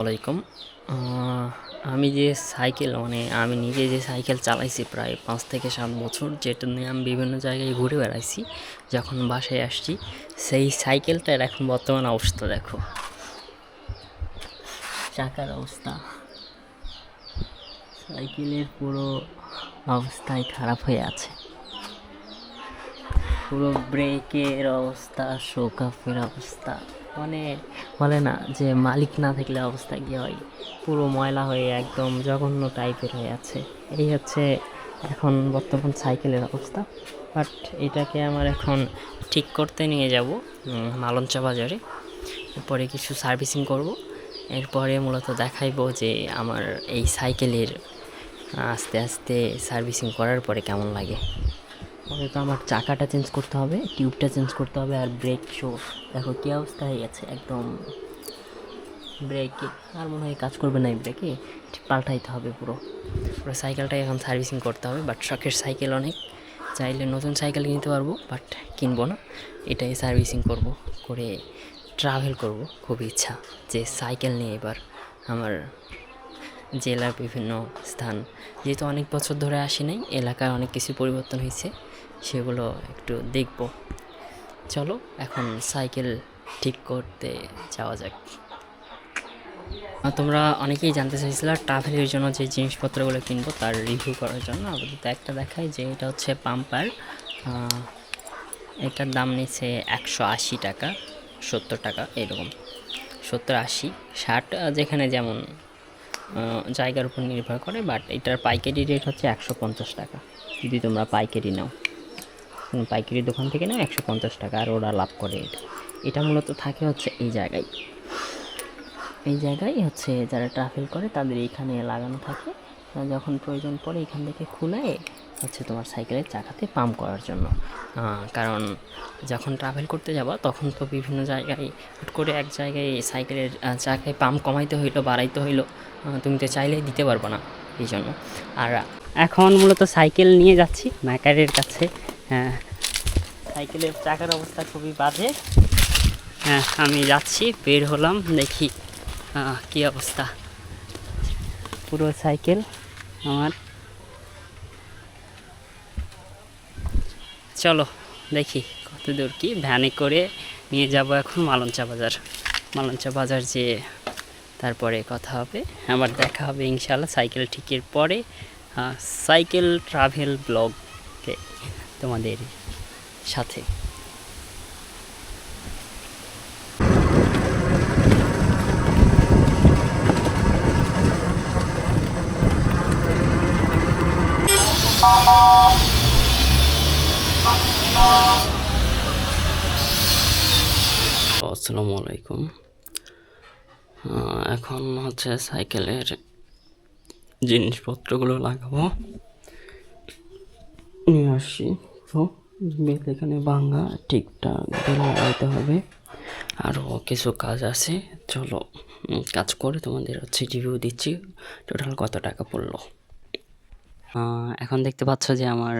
ওয়ালাইকুম আহ, আমি যে সাইকেল মানে আমি নিজে যে সাইকেল চালাইছি প্রায় পাঁচ থেকে সাত বছর যেটা নিয়ে আমি বিভিন্ন জায়গায় ঘুরে বেড়াইছি যখন বাসায় আসছি সেই সাইকেলটার এখন বর্তমান অবস্থা দেখো। চাকার অবস্থা। সাইকেলের পুরো অবস্থাই খারাপ হয়ে আছে। পুরো ব্রেকের অবস্থা শোকাফের অবস্থা। মানে বলে না যে মালিক না থাকলে অবস্থা কি হয়? পুরো ময়লা হয়ে একদম জঘন্য টাইপের হয়ে আছে। এই হচ্ছে এখন বর্তমান সাইকেলের অবস্থা। বাট এটাকে আমার এখন ঠিক করতে নিয়ে যাব মালঞ্চা বাজারে। এরপরে কিছু সার্ভিসিং করব। এরপরে মূলত দেখাইবো যে আমার এই সাইকেলের, আস্তে আস্তে সার্ভিসিং করার পরে কেমন লাগে। পরে তো আমার চাকাটা চেঞ্জ করতে হবে, টিউবটা চেঞ্জ করতে হবে আর ব্রেক শো দেখো কী অবস্থা হয়ে গেছে, একদম ব্রেকে আর মনে হয় কাজ করবে না এই ব্রেকে পাল্টাইতে হবে পুরো। পুরো সাইকেলটাই এখন সার্ভিসিং করতে হবে বাট শখের সাইকেল অনেক। চাইলে নতুন সাইকেল কিনতে পারব বাট কিনবো না। এটাই সার্ভিসিং করব, করে ট্রাভেল করব, খুব ইচ্ছা যে সাইকেল নিয়ে এবার আমার জেলার বিভিন্ন স্থান। যেহেতু অনেক বছর ধরে আসি নাই, এলাকায় অনেক কিছু পরিবর্তন হয়েছে। সেগুলো একটু দেখব। চলো, এখন সাইকেল ঠিক করতে যাওয়া যাক। তোমরা অনেকেই জানতে চাইছিলে, ট্রাভেলের জন্য যে জিনিসপত্রগুলো কিনবো, তার রিভিউ করার জন্য। আপাতত একটা দেখাই যে এটা হচ্ছে পাম্পার এটার দাম নিচ্ছে একশো আশি টাকা, সত্তর টাকা, এরকম। সত্তর আশি, ষাট যেখানে যেমন জায়গার উপর নির্ভর করে বাট এটার পাইকারি রেট হচ্ছে একশো পঞ্চাশ টাকা। যদি তোমরা পাইকারি নাও। পাইকারি দোকান থেকে নাও একশো পঞ্চাশ টাকা আর ওরা লাভ করে এটা। এটা মূলত থাকে হচ্ছে এই জায়গায়। এই জায়গায় হচ্ছে যারা ট্রাভেল করে তাদের এইখানে লাগানো থাকে। যখন প্রয়োজন পড়ে এখান থেকে খুলে হচ্ছে তোমার সাইকেলের চাকাতে পাম্প করার জন্য। কারণ যখন ট্রাভেল করতে যাবা তখন তো বিভিন্ন জায়গায় হুট করে এক জায়গায় সাইকেলের চাকায় পাম্প কমাইতে হইল, বাড়াইতে হইল তুমি তো চাইলেই দিতে পারবে না এই জন্য আর এখন মূলত সাইকেল নিয়ে যাচ্ছি, ম্যাকারের কাছে হ্যাঁ সাইকেলের চাকার অবস্থা খুবই বাজে। হ্যাঁ আমি যাচ্ছি, বের হলাম, দেখি কী অবস্থা। পুরো সাইকেল আমার। চলো, দেখি কত দূর কি ভ্যানে করে নিয়ে যাব এখন মালঞ্চা বাজার। মালঞ্চা বাজার যে তারপরে কথা হবে, আবার দেখা হবে ইনশাল্লাহ সাইকেল ঠিকের পরে। সাইকেল ট্রাভেল ব্লগে তোমাদের সাথে। আসসালামু আলাইকুম। এখন হচ্ছে সাইকেলের জিনিসপত্রগুলো লাগাবো। নিয়ে আসছি তো এখানে ভাঙা ঠিকঠাক লাগাইতে হবে। আরও কিছু কাজ আছে। চলো কাজ করে তোমাদের হচ্ছে রিভিউ দিচ্ছি। টোটাল কত টাকা পড়ল? এখন দেখতে পাচ্ছ যে আমার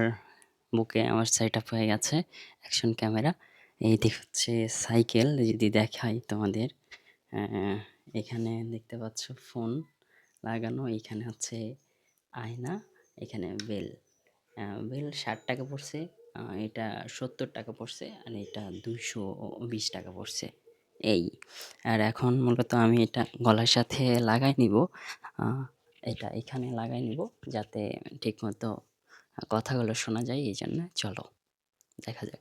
বুকে আমার সেট আপ হয়ে গেছে অ্যাকশন ক্যামেরা এই দিক হচ্ছে সাইকেল যদি দেখাই তোমাদের। এখানে দেখতে পাচ্ছ ফোন লাগানো, এখানে হচ্ছে আয়না, এখানে বেল বেল ষাট টাকা পড়ছে। এটা সত্তর টাকা পড়ছে আর এটা দুইশো বিশ টাকা পড়ছে। এই, আর এখন মূলত আমি এটা গলার সাথে লাগাই নিব। এটা এখানে লাগাই নিব যাতে ঠিকমতো কথাগুলো শোনা যায় এই জন্য চলো দেখা যাক।